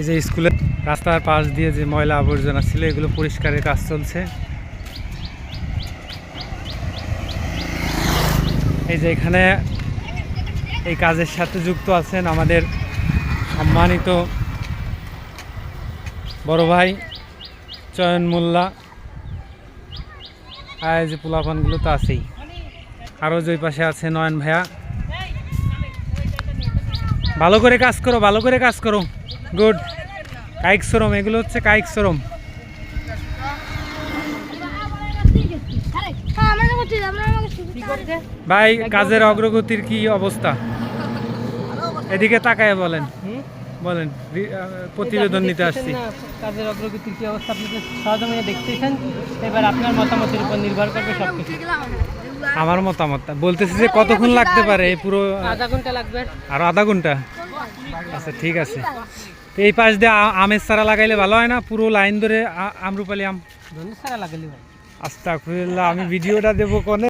এই যে স্কুলের রাস্তার পাশ দিয়ে যে ময়লা আবর্জনা ছিল, এগুলো পরিষ্কারের কাজ চলছে। এই যে এখানে এই কাজের সাথে যুক্ত আছেন আমাদের সম্মানিত বড় ভাই চয়ন মোল্লা। আর যে পোলাপানগুলো তো আছেই। আরও যে পাশে আছে নয়ন ভাইয়া। ভালো করে কাজ করো, ভালো করে কাজ করো। গুড। কাইক শ্রম এগুলো হচ্ছে কাইক শ্রম। ভাই কাজের অগ্রগতির কি অবস্থা? এদিকে তাকায় বলেন। বলেন প্রতিবেদন নিতে আসছি। কাজের অগ্রগতির কি অবস্থা আপনি তো সহজমিনে দেখতেছেন। এবার আপনার মতামতের উপর নির্ভর করবে সব কিছু আমার মতামত বলতেছি যে কতক্ষণ লাগতে পারে পুরো আধা ঘণ্টা লাগবে। আর আধা ঘণ্টা? আচ্ছা ঠিক আছে। তো এই পাশ দিয়ে আমের চারা লাগাইলে ভালো হয় না? পুরো লাইন ধরে আমরুপালি আম। আস্তা ভাই আস্তাকুল্লাহ আমি ভিডিওটা দেবো কোনে?